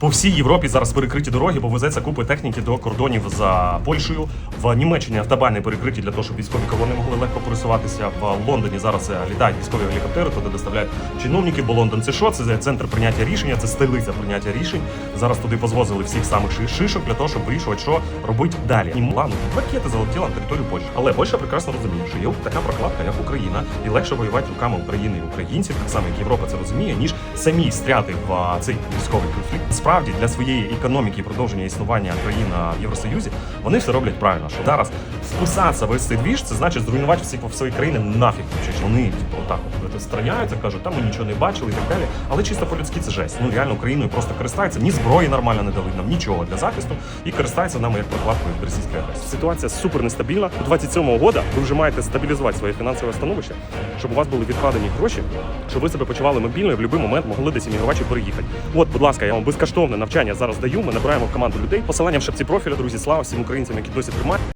По всій Європі зараз перекриті дороги, бо везеться купи техніки до кордонів за Польщею. В Німеччині автобани перекриті для того, щоб військові колони могли легко пересуватися. В Лондоні зараз е, літають військові гелікоптери, туди доставляють чиновників, бо Лондон це що? Це центр прийняття рішення, це столиця прийняття рішень. Зараз туди позвозили всіх самих шишок для того, щоб вирішувати, що робити далі. І ладно, ракети залетіли на територію Польщі. Але Польща прекрасно розуміє, що є така прокладка, як Україна, і легше воювати руками України і українців, так само як Європа це розуміє, ніж самі стряти в цей військовий конфлікт. Справді для своєї економіки і продовження існування країн а, в Євросоюзі вони все роблять правильно. Що зараз вписатися в цей двіж, це значить зруйнувати всі по свої країни нафіг. Вони отак от страняються, кажуть, там ми нічого не бачили і так далі. Але чисто по-людськи це жесть. Ну реально Україною просто користаються. Ні зброї нормально не дали нам, нічого для захисту і користаються нами як прокладкою російської агресії. Ситуація супер нестабільна. До 27-го года ви вже маєте стабілізувати своє фінансове становище, щоб у вас були відкладені гроші, щоб ви себе почували мобільно і в будь-який момент могли десь іммігрувати переїхати. От, будь ласка, я вам безкоштовне навчання зараз даю. Ми набираємо в команду людей. Посилання в шапці профіля, друзі, слава всім українцям, які досі тримають.